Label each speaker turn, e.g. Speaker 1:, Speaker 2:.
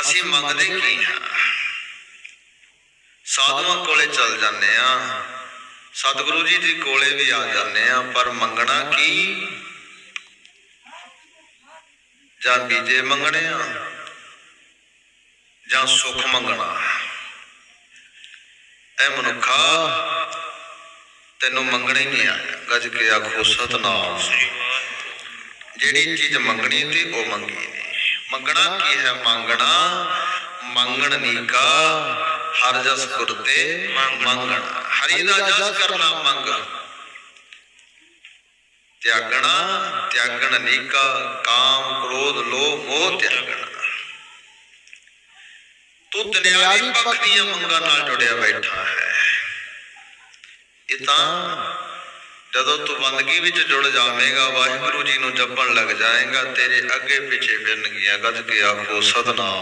Speaker 1: ਅਸੀਂ ਮੰਗਦੇ ਕੀ ਹਾਂ? ਸਾਧੂਆਂ ਕੋਲੇ ਚੱਲ ਜਾਂਦੇ ਆ ਸਤਿਗੁਰੂ ਜੀ ਦੇ ਕੋਲੇ ਵੀ ਆ ਜਾਂਦੇ ਆ ਪਰ ਮੰਗਣਾ ਕੀ? ਜਾਂ ਬੀਜੇ ਮੰਗਣੇ ਆ? ਜਾਂ ਸੁੱਖ ਮੰਗਣਾ? ਐ ਮਨੁੱਖਾ ਤੈਨੂੰ ਮੰਗਣੇ ਨਹੀਂ ਆ। ਗੱਜ ਕੇ ਆਖੋ ਸਤਨਾਮ। ਜਿਹੜੀ ਚੀਜ਼ ਮੰਗਣੀ ਤੇ ਉਹ ਮੰਗੀ ਨਹੀਂ ਮੰਗਣਾ ਕੀ ਹੈ ਮੰਗਣਾ ਮੰਗਣ ਨੀ ਕਾ ਹਰ ਜਸ ਕੁਰਤੇ ਮੰਗਣਾ ਹਰੀ ਦਾ ਜਸ ਕਰਨਾ ਮੰਗ ਤਿਆਗਣਾ ਤਿਆਗਣ ਨੀ ਕਾ ਕਾਮ ਕ੍ਰੋਧ ਲੋਭ ਮੋਹ ਤਿਆਗਣਾ ਤੂੰ ਦੁਨਿਆਵੀ ਪੱਖ ਦੀਆਂ ਮੰਗਾਂ ਨਾਲ ਜੁੜਿਆ ਬੈਠਾ ਹੈ ਇਹ ਤਾਂ ਜਦੋਂ ਤੂੰ ਬੰਦਗੀ ਵਿੱਚ ਜੁੜ ਜਾਵੇਂਗਾ, ਵਾਹਿਗੁਰੂ ਜੀ ਨੂੰ ਜਪਣ ਲੱਗ ਜਾਏਗਾ, ਤੇਰੇ ਅੱਗੇ ਪਿੱਛੇ ਫਿਰਨਗੀਆਂ ਗੱਜ ਕੇ ਆਖੋ, ਸਤਨਾਮ।